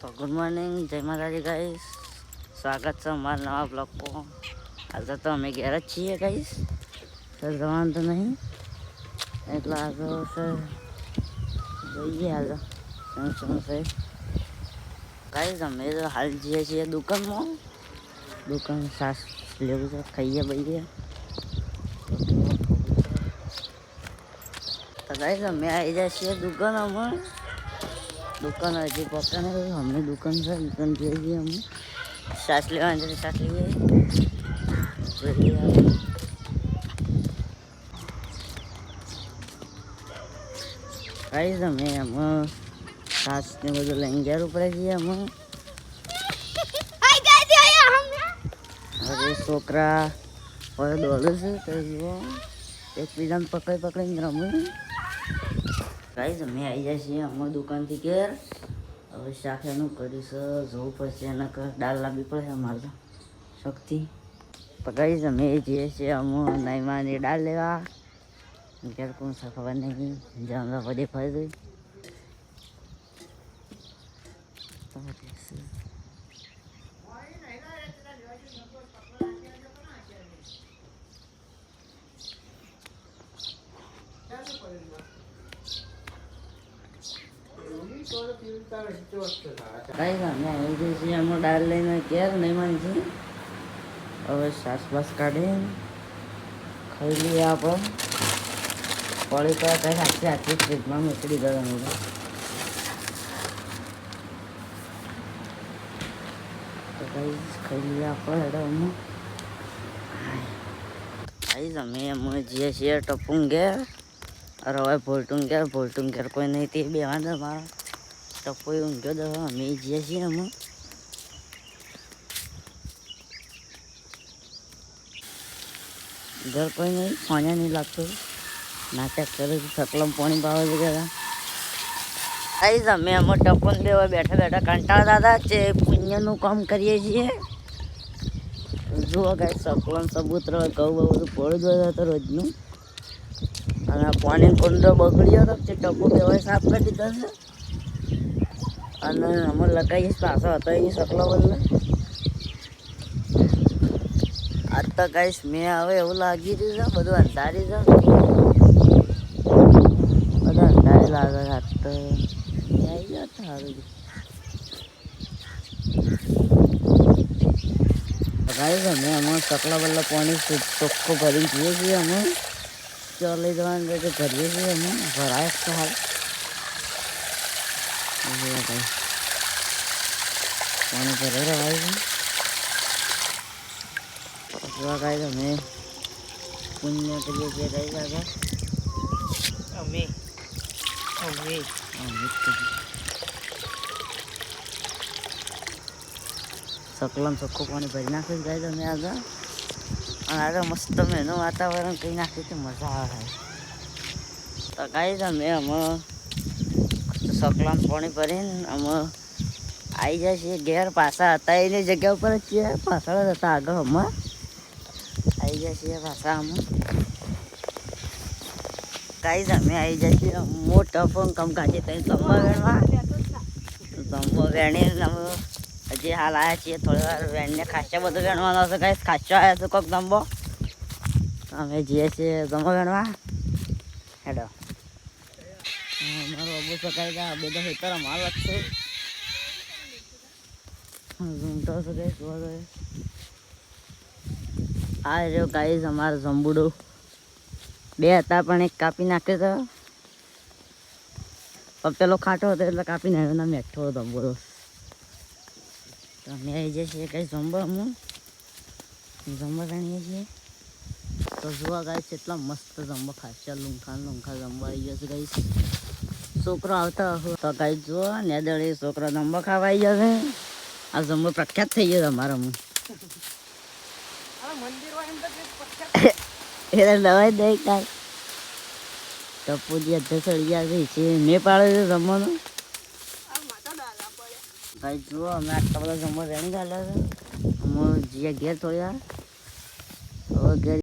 તો good morning જય માતાજી ગાઈસ સ્વાગત છે અમારા નવા બ્લોગમાં હાલ તો અમે ઘેર જ છીએ ગાઈસ તો જવાનું તો નહીં. એટલે આગળ છે. જોઈએ હાલ શું શું છે? ગાઈસ અમે તો હાલ જઈએ છીએ દુકાનમાં. દુકાન સાસ લેવું છે, ખાઈએ બઈએ. તો ગાઈસ અમે આવી જાય છીએ દુકાનમાં. દુકાન હજી પકડે નહીં અમને દુકાન છે દુકાન જઈએ છીએ અમે. શ્વાસ લેવા અંદર શ્વાસ લઈએ કઈ તમે એમાં શ્વાસ ને બધું લઈને ઘેર ઉપર જઈએ અમે. હવે છોકરા હવે દોડે છે તો જુઓ. એકબીજાને પકડી પકડીને રમે. ગાઈસ અમે આવી જાય છીએ અમારી દુકાનથી ઘેર. હવે શાક એનું કરીશ, જોવું પડશે એના દાળ લાવવી પડશે અમારે તો. શક્તિ. તો ગાઈસ અમે જઈએ છીએ અમુ નાઈમાની દાળ લેવા. ઘેર કોણ ખબર નહીં. જાણવા પડે ફરી કઈ અમે આવી જઈએ છીએ દાળ લઈને ઘેર નહીં માનছি હવે શ્વાસ બાસ કાઢી ખાઈ લઈએ આપણે. પડી તો કઈ આખી આખી ફ્રીજમાં મૂકી અમે તો. કઈ ખાઈ લઈએ આપણે હેડો આવીશ અમે અમે જઈએ છીએ ટપું ઘેર. અરે હવે ભોલટું ભોલટુંગેર ભોલટું ઘેર કોઈ નહીં, તે બે વાંધો મારા. ટપુ ઊંઘ્યો તો અમે dia છીએ અમે. ઘર કોઈ નહીં, પાણી નહીં લાગતું. નાટક કરે છે સકલમ પાણી પાવે છે કે આવી તમે અમે ટપન લેવા બેઠા બેઠા કંટાળતા હતા. જે પુણ્યનું કામ કરીએ છીએ. જુઓ કાંઈ સકલમ સબૂત્ર, ઘઉં બહુ બધું પડી ગયો હતો રોજનું. અને પાણી કુંડો બગડ્યો હતો તે ટપુ કહેવાય, સાફ કરી દીધો છે. અને અમે લગાવીશ પાછો હતો એ સકલો બદલે આજ તો કઈશ મેં હવે એવું લાગી રહ્યું છે, બધું અંધારી છે. બધું અંધારી લાગે છે, આજ તો આવી ગયા સારું ગાઈ છે મેં અમે સકલા બદલા પાણી ચોખ્ખું ભરી પીએ છીએ અમે. ચલાવી જવાનું કે ભરીએ છીએ અમે? ભરાય તો હાલ. જુઓ ભાઈ પાણી ભરે રવાય છે જોવા ગાય અમે પુણ્ય કરીએ છીએ કઈ કાકા અમે અમે સકલમ ચોખ્ખું પાણી ભરી નાખ્યું ગાય તમે આગળ. અને આગળ મસ્ત મેનું વાતાવરણ કરી નાખ્યું મજા આવે. તો ગાય તમે અમે સકલામ પાણી ભરીને અમે આવી જાય છીએ ઘેર પાછા હતા એની જગ્યા ઉપર જ છીએ. પાછળ હતા આગળ અમે. આવી જાય છીએ પાછા અમે. ગાઈઝ અમે આવી જાય છીએ. મોટો પણ કમ કાઢી તઈ જમવા વેણવા. જમવા વેણી અમે હજી હાલ આવ્યા છીએ. થોડી વાર વેણને ખાસ્યા બધું વેણવાનો હશે ગાઈસ ખાસ્યો આવ્યો છે કોક જમવો. અમે જઈએ છીએ જમવા વેણવા. હેડો. મારો અબુ સકાઈ ગયા બધા હેતર જ છે. ઝૂમતો ગાઈસ જોવા જોઈએ આ રહ્યો ગાઈઝ અમારો જંબુડો. બે હતા પણ એક કાપી નાખ્યો હતો પેલો ખાટો હતો એટલે કાપી નાખ્યો ના મેઠો બોલો તો અમે આવી જઈએ છીએ કઈ જમવા હું જમવા જાણીએ છીએ. તો જોવા છે, એટલા મસ્ત જમવા ખાસ્યા લુંખા લુંખા જમવા આવી જશે ગાઈસ છોકરો આવતા તો ગાઈ જુઓ, ને દળે છોકરો જમવા ખાવા આવી જશે. આ જમવા પ્રખ્યાત થઈ ગયો અમારા હું એટલે દે કાંઈ. ટપુજી અધ્યક્ષ ગયા છે મેં પાડે છે જમવાનું ભાઈ જુઓ, અમે આટલા બધા જમવા રેણી ગાલ્યા છે. અમે ઘેર થોડી વાર હવે ઘેર